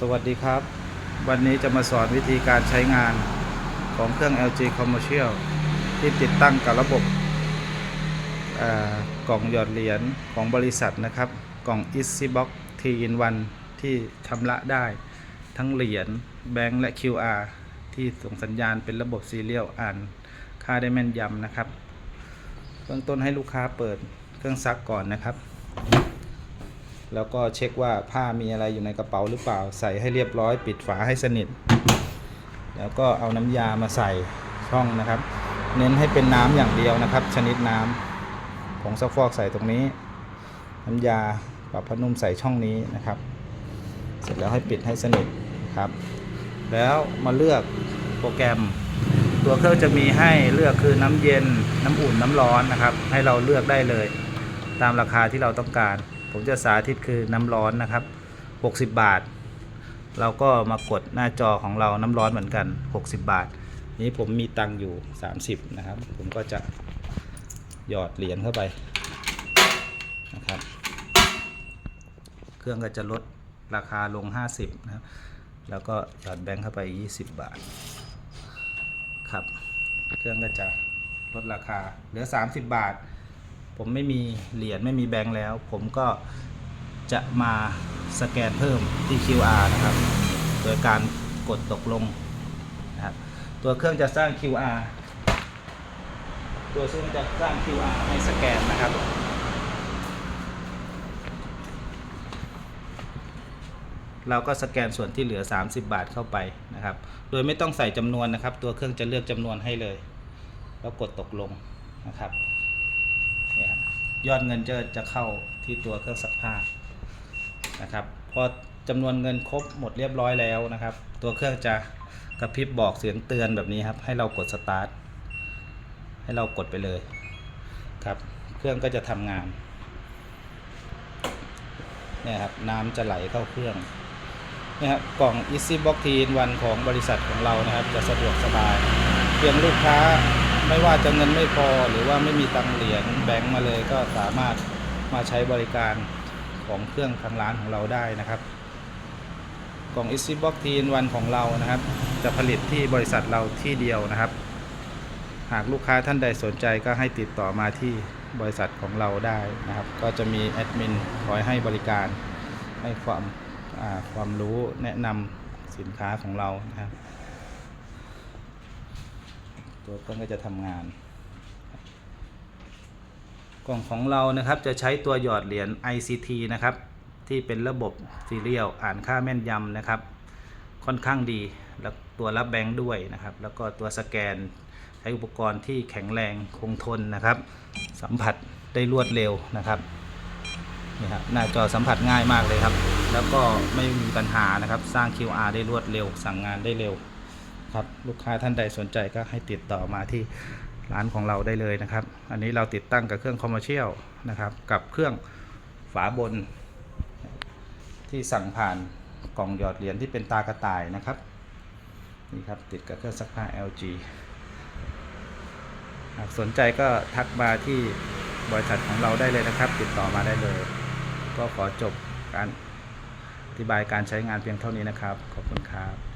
สวัสดีครับ วันนี้จะมาสอนวิธีการใช้งานของเครื่อง LG Commercial ที่ติดตั้งกับระบบกล่องหยอดเหรียญของบริษัทนะครับ กล่อง Easy Box T in 1ที่ชำระได้ทั้งเหรียญแบงก์และ QR ที่ส่งสัญญาณเป็นระบบซีเรียลอ่านค่าได้แม่นยำนะครับ เบื้องต้นให้ลูกค้าเปิดเครื่องซักก่อนนะครับ แล้วก็เช็คว่าผ้ามีอะไรอยู่ในกระเป๋าหรือเปล่า ใส่ให้เรียบร้อย ปิดฝาให้สนิท แล้วก็เอาน้ำยามาใส่ช่องนะครับ เน้นให้เป็นน้ำอย่างเดียวนะครับ ชนิดน้ำผงซักฟอกใส่ตรงนี้ น้ำยาปรับผ้านุ่มใส่ช่องนี้นะครับ เสร็จแล้วให้ปิดให้สนิทครับ แล้วมาเลือกโปรแกรม ตัวเครื่องจะมีให้เลือกคือน้ำเย็นน้ำอุ่นน้ำร้อนนะครับ ให้เราเลือกได้เลย ตามราคาที่เราต้องการ ผมจะสาธิตคือน้ำร้อนนะครับ 60 บาท เราก็มากดหน้าจอของเราน้ำร้อนเหมือนกัน 60 บาท นี้ผมมีตังอยู่ 30 นะครับ ผมก็จะหยอดเหรียญเข้าไปนะครับ เครื่องก็จะลดราคาลง 50 นะครับ แล้วก็หยอดแบงค์เข้าไป 20 บาท ครับ เครื่องก็จะลดราคาเหลือ 30 บาท ผมไม่มีเหรียญไม่มีแบงค์แล้ว ผมก็จะมาสแกนเพิ่มที่ QR นะครับ โดยการกดตกลงนะครับตัวเครื่องจะสร้าง QR ตัวซึ่งจะสร้าง QR ให้สแกนนะครับเราก็สแกนส่วนที่เหลือ 30 บาทเข้าไปนะครับ โดยไม่ต้องใส่จำนวนนะครับ ตัวเครื่องจะเลือกจำนวนให้เลย แล้วกดตกลงนะครับเนี่ยครับ ยอดเงินจะจะเข้าที่ตัวเครื่องซักผ้านะครับพอจำนวนเงินครบหมดเรียบร้อยแล้วนะครับ ตัวเครื่องจะกระพริบบอกเสียงเตือนแบบนี้ครับ ให้เรากดสตาร์ทให้เรากดไปเลยครับเครื่องก็จะทำงานเนี่ยครับน้ำจะไหลเข้าเครื่องนี่ครับกล่อง Easy Box T in 1ของบริษัทของเรานะครับ จะสะดวกสบายเพียงลูกค้า ไม่ว่าจะเงินไม่พอหรือว่าไม่มีตังเหรียญแบงก์มาเลยก็สามารถมาใช้บริการของเครื่องทางร้านของเราได้นะครับ กล่อง Easy Box T in 1ของเรานะครับ จะผลิตที่บริษัทเราที่เดียวนะครับ หากลูกค้าท่านใดสนใจก็ให้ติดต่อมาที่บริษัทของเราได้นะครับ ก็จะมีแอดมินคอยให้บริการให้ความความรู้แนะนำสินค้าของเรานะครับ ตัวเครื่องก็จะทำงาน กล่องของเรานะครับจะใช้ตัวหยอดเหรียญ ICT นะครับ ที่เป็นระบบซีเรียลอ่านค่าแม่นยำนะครับ ค่อนข้างดีแล้วตัวรับแบงค์ด้วยนะครับ แล้วก็ตัวสแกนใช้อุปกรณ์ที่แข็งแรงคงทนนะครับ สัมผัสได้รวดเร็วนะครับนี่ครับหน้าจอสัมผัสง่ายมากเลยครับ แล้วก็ไม่มีปัญหานะครับ สร้าง QR ได้รวดเร็ว สั่งงานได้เร็ว ครับ ลูกค้าท่านใดสนใจก็ให้ติดต่อมาที่ร้านของเราได้เลยนะครับ อันนี้เราติดตั้งกับเครื่องคอมเมอร์เชียลนะครับ กับเครื่องฝาบน ที่สั่งผ่านกล่องหยอดเหรียญที่เป็นตากระต่ายนะครับนี่ครับติดกับเครื่องซักผ้า LG หากสนใจก็ทักมาที่บริษัทของเราได้เลยนะครับ ติดต่อมาได้เลย ก็ขอจบการอธิบายการใช้งานเพียงเท่านี้นะครับ ขอบคุณครับ